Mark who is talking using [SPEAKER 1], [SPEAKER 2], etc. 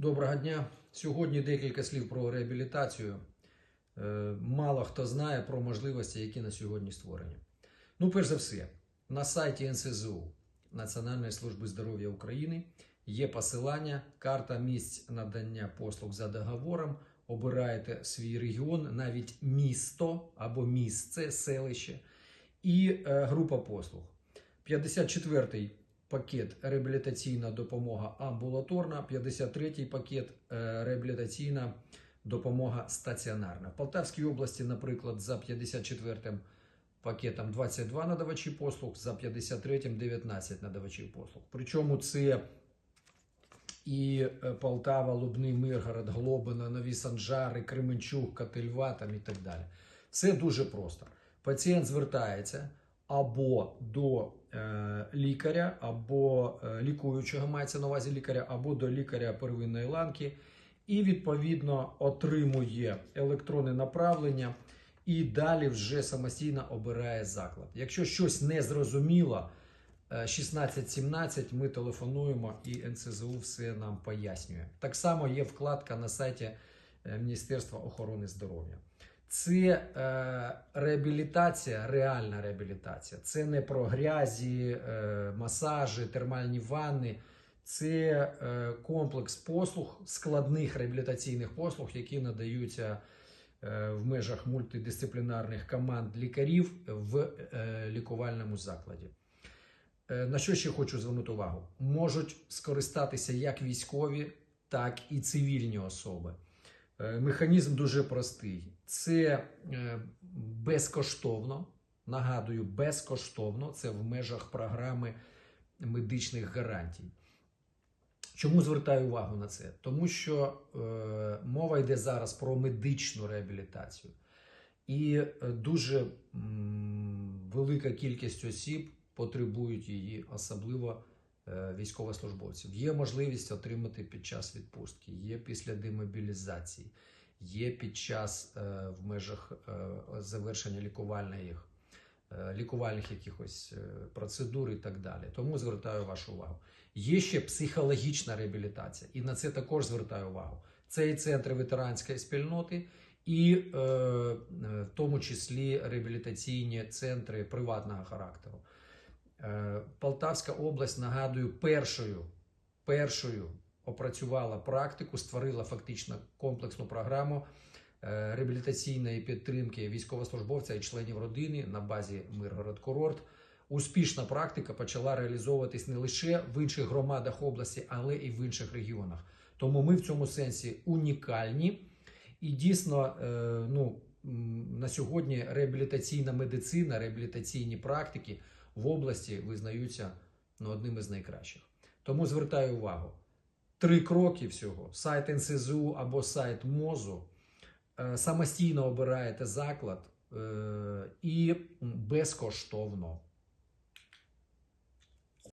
[SPEAKER 1] Доброго дня. Сьогодні декілька слів про реабілітацію. Е, Мало хто знає про можливості, які на сьогодні створені. Ну, перш за все, на сайті НСЗУ Національної служби здоров'я України є посилання, карта місць надання послуг за договором. Обираєте свій регіон, навіть місто або місце, селище і е, група послуг. 54-й пакет реабілітаційна допомога амбулаторна, 53-й пакет е, реабілітаційна допомога стаціонарна. В Полтавській області, наприклад, за 54-м пакетом 22 надавачі послуг, за 53-м 19 надавачів послуг. Причому це і е, Полтава, Лубний, Миргород, Глобино, Нові Санжари, Кременчук, Котельва там і так далі. Все дуже просто. Пацієнт звертається або до е, лікаря, або е, лікуючого мається на увазі лікаря, або до лікаря первинної ланки, і відповідно отримує електронне направлення, і далі вже самостійно обирає заклад. Якщо щось не зрозуміло, е, 1617 ми телефонуємо і НСЗУ все нам пояснює. Так само є вкладка на сайті е, Міністерства охорони здоров'я. Це е, реабілітація, реальна реабілітація. Це не про грязі, е, масажі, термальні ванни. Це е, комплекс послуг, складних реабілітаційних послуг, які надаються е, в межах мультидисциплінарних команд лікарів в е, лікувальному закладі. Е, На що ще хочу звернути увагу? Можуть скористатися як військові, так і цивільні особи. Е, Механізм дуже простий. Це е, безкоштовно. Нагадую, безкоштовно. Це в межах програми медичних гарантій. Чому звертаю увагу на це? Тому що е, мова йде зараз про медичну реабілітацію. І е, дуже м, велика кількість осіб потребують її, особливо військовослужбовців. Є можливість отримати під час відпустки, є після демобілізації, є під час е, в межах е, завершення лікувальних, е, лікувальних якихось е, процедур і так далі. Тому звертаю вашу увагу. Є ще психологічна реабілітація, і на це також звертаю увагу. Це і центри ветеранської спільноти, і е, е, в тому числі реабілітаційні центри приватного характеру. Е, Полтавська область, нагадую, першою, першою опрацювала практику, створила фактично комплексну програму е, реабілітаційної підтримки військовослужбовця і членів родини на базі Миргород Курорт. Успішна практика почала реалізовуватись не лише в інших громадах області, але і в інших регіонах. Тому ми в цьому сенсі унікальні. І дійсно, е, ну, на сьогодні реабілітаційна медицина, реабілітаційні практики в області визнаються ну, одним із найкращих. Тому звертаю увагу: три кроки всього: сайт НСЗУ або сайт МОЗу. Е, Самостійно обираєте заклад е, і безкоштовно.